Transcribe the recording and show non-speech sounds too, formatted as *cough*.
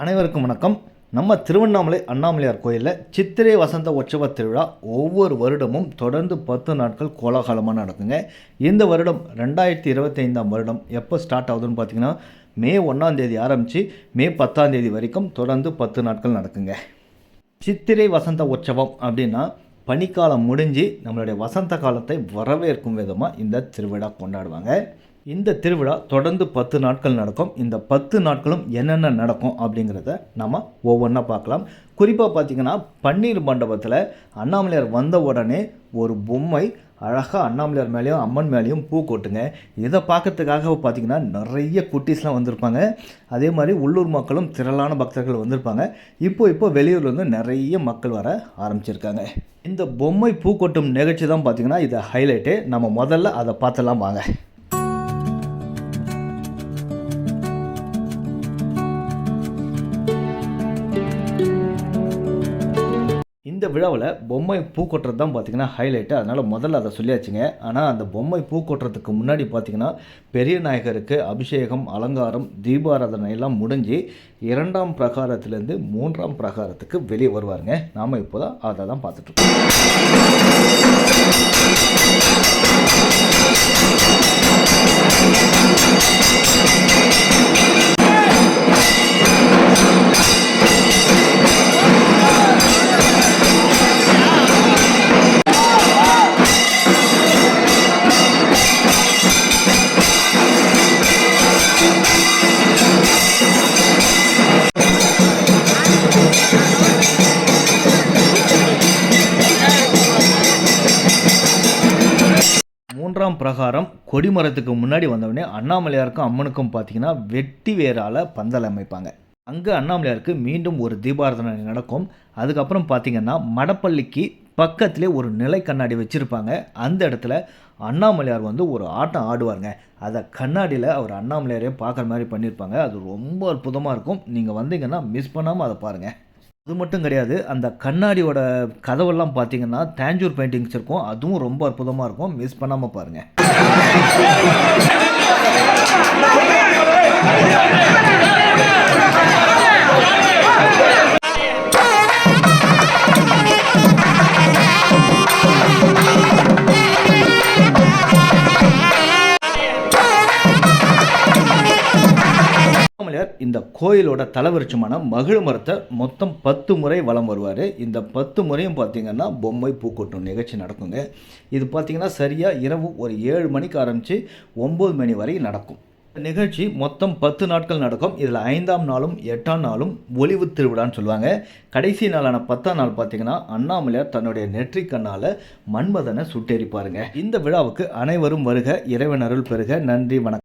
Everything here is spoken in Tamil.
அனைவருக்கும் வணக்கம். நம்ம திருவண்ணாமலை அண்ணாமலையார் கோயிலில் சித்திரை வசந்த உற்சவ திருவிழா ஒவ்வொரு வருடமும் தொடர்ந்து பத்து நாட்கள் கோலாகலமாக நடக்குங்க. இந்த வருடம் ரெண்டாயிரத்தி இருபத்தைந்தாம் வருடம் எப்போ ஸ்டார்ட் ஆகுதுன்னு பார்த்தீங்கன்னா மே ஒன்றாந்தேதி ஆரம்பித்து மே பத்தாம் தேதி வரைக்கும் தொடர்ந்து பத்து நாட்கள் நடக்குங்க. சித்திரை வசந்த உற்சவம் அப்படின்னா பனிக்காலம் முடிஞ்சு நம்மளுடைய வசந்த காலத்தை வரவேற்கும் விதமாக இந்த திருவிழா கொண்டாடுவாங்க. இந்த திருவிழா தொடர்ந்து பத்து நாட்கள் நடக்கும். இந்த பத்து நாட்களும் என்னென்ன நடக்கும் அப்படிங்கிறத நம்ம ஒவ்வொன்றா பார்க்கலாம். குறிப்பாக பார்த்தீங்கன்னா பன்னீர் மண்டபத்தில் அண்ணாமலையார் வந்த உடனே ஒரு பொம்மை அழகாக அண்ணாமலையார் மேலேயும் அம்மன் மேலேயும் பூ கொட்டுங்க. இதை பார்க்கறதுக்காக பார்த்தீங்கன்னா நிறைய குட்டீஸ்லாம் வந்திருப்பாங்க. அதே மாதிரி உள்ளூர் மக்களும் திரளான பக்தர்கள் வந்திருப்பாங்க. இப்போ இப்போ வெளியூர்லேருந்து நிறைய மக்கள் வர ஆரம்பிச்சிருக்காங்க. இந்த பொம்மை பூ கொட்டும் நிகழ்ச்சி தான் பார்த்தீங்கன்னா இதை ஹைலைட்டு நம்ம முதல்ல அதை பார்த்துலாம் வாங்க. இந்த விழாவில் பொம்மை பூ கொட்டுறது தான் பார்த்தீங்கன்னா ஹைலைட்டு அதனால் முதல்ல அதை சொல்லியாச்சுங்க. ஆனால் அந்த பொம்மை பூ கொட்டுறதுக்கு முன்னாடி பார்த்திங்கன்னா பெரிய நாயகருக்கு அபிஷேகம் அலங்காரம் தீபாராதனை எல்லாம் முடிஞ்சு இரண்டாம் பிரகாரத்திலேருந்து மூன்றாம் பிரகாரத்துக்கு வெளியே வருவாருங்க. நாம் இப்போ தான் அதை தான் பார்த்துட்ருக்கோம் மூன்றாம் பிரகாரம் கொடிமரத்துக்கு முன்னாடி வந்தவுடனே அண்ணாமலையாருக்கும் அம்மனுக்கும் பார்த்தீங்கன்னா வெட்டி வேரால் பந்தல் அமைப்பாங்க. அங்கே அண்ணாமலையாருக்கு மீண்டும் ஒரு தீபாராதனை நடக்கும். அதுக்கப்புறம் பார்த்தீங்கன்னா மடப்பள்ளிக்கு பக்கத்திலே ஒரு நிலை கண்ணாடி வச்சுருப்பாங்க. அந்த இடத்துல அண்ணாமலையார் வந்து ஒரு ஆட்டம் ஆடுவாருங்க. அதை கண்ணாடியில் அவர் அண்ணாமலையாரே பார்க்குற மாதிரி பண்ணியிருப்பாங்க அது ரொம்ப அற்புதமாக இருக்கும். நீங்கள் வந்தீங்கன்னா மிஸ் பண்ணாமல் அதை பாருங்கள் அது மட்டும் கிடையாது அந்த கண்ணாடியோட கதவெல்லாம் பார்த்தீங்கன்னா தேஞ்சூர் பெயிண்டிங்ஸ் இருக்கும். அதுவும் ரொம்ப அற்புதமாக இருக்கும். மிஸ் பண்ணாமல் பாருங்கள் *laughs* இந்த கோயிலோட தலைவரிச்சமான மகிழ் மரத்தை மொத்தம் பத்து முறை வலம் வருவார். இந்த பத்து முறையும் பார்த்தீங்கன்னா பொம்மை பூக்கொட்டும் நிகழ்ச்சி நடக்குங்க. இது பார்த்திங்கன்னா சரியாக இரவு ஒரு ஏழு மணிக்கு ஆரம்பித்து ஒம்பது மணி வரை நடக்கும். நிகழ்ச்சி மொத்தம் பத்து நாட்கள் நடக்கும். இதில் ஐந்தாம் நாளும் எட்டாம் நாளும் ஒளிவு திருவிழான்னு சொல்லுவாங்க. கடைசி நாளான பத்தாம் நாள் பார்த்தீங்கன்னா அண்ணாமலையார் தன்னுடைய நெற்றி கண்ணால் மன்மதனை சுட்டெரிப்பாருங்க. இந்த விழாவுக்கு அனைவரும் வருக இறைவன் அருள் பெறுக. நன்றி வணக்கம்.